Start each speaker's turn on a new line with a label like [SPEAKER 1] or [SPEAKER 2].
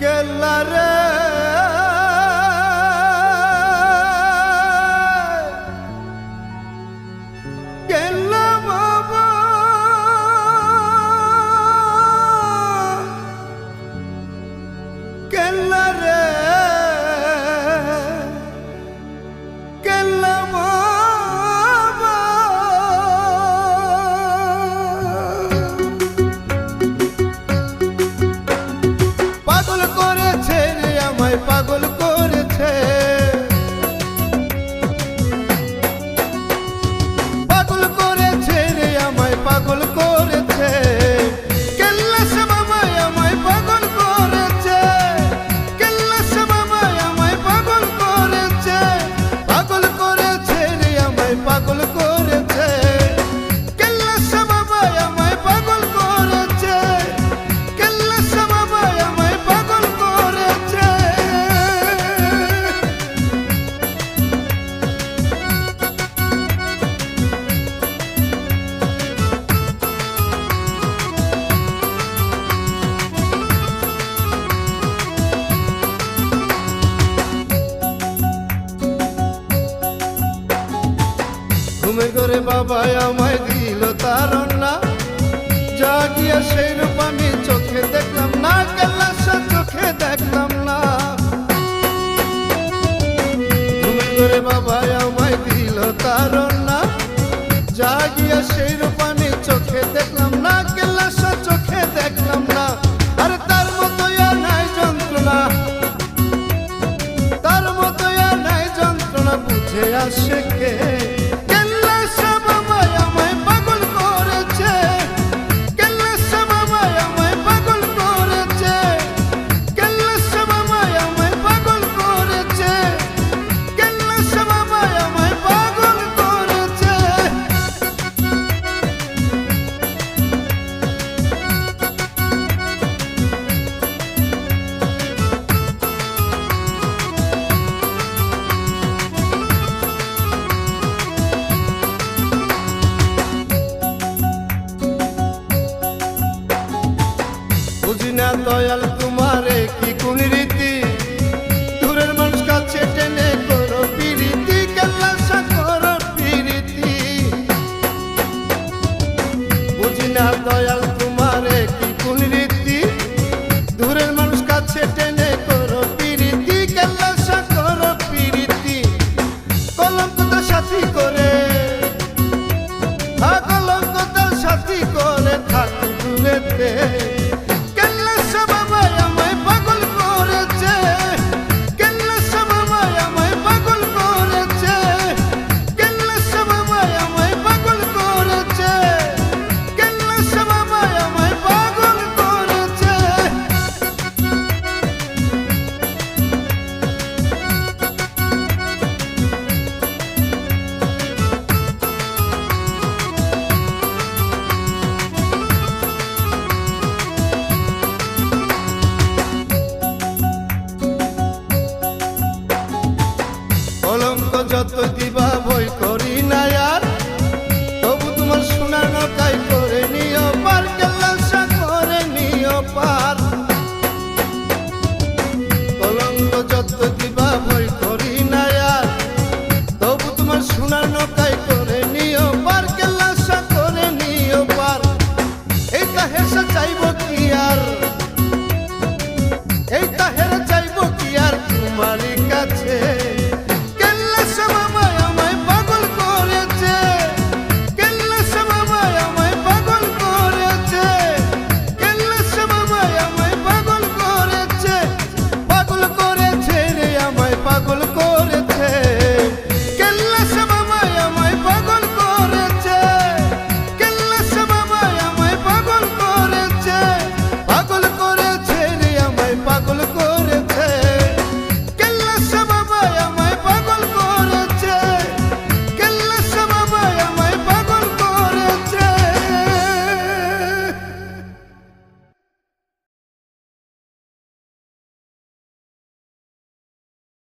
[SPEAKER 1] কেল্লা করে বাবা আমায় দিল তার না জাগিয়া সেই রূপ আমি চোখে দেখলাম না, কেলাসা চোখে দেখলাম না। ঘুমে করে বাবা আমায় দিল তার না জাগিয়া সেই রূপ আমি চোখে দেখলাম না, কেলাসা চোখে দেখলাম না। আরে তার মতো নাই যন্ত্রণা। তার মতো নাই যন্ত্রণা, বুঝে আসে কে? দয়াল, তোমারে কি কোন রীতি? দূরের মানুষ কাছে টেনে করো পিরিতি কেল্লাসা করো পিরিতি। বুঝি না দয়াল Shiva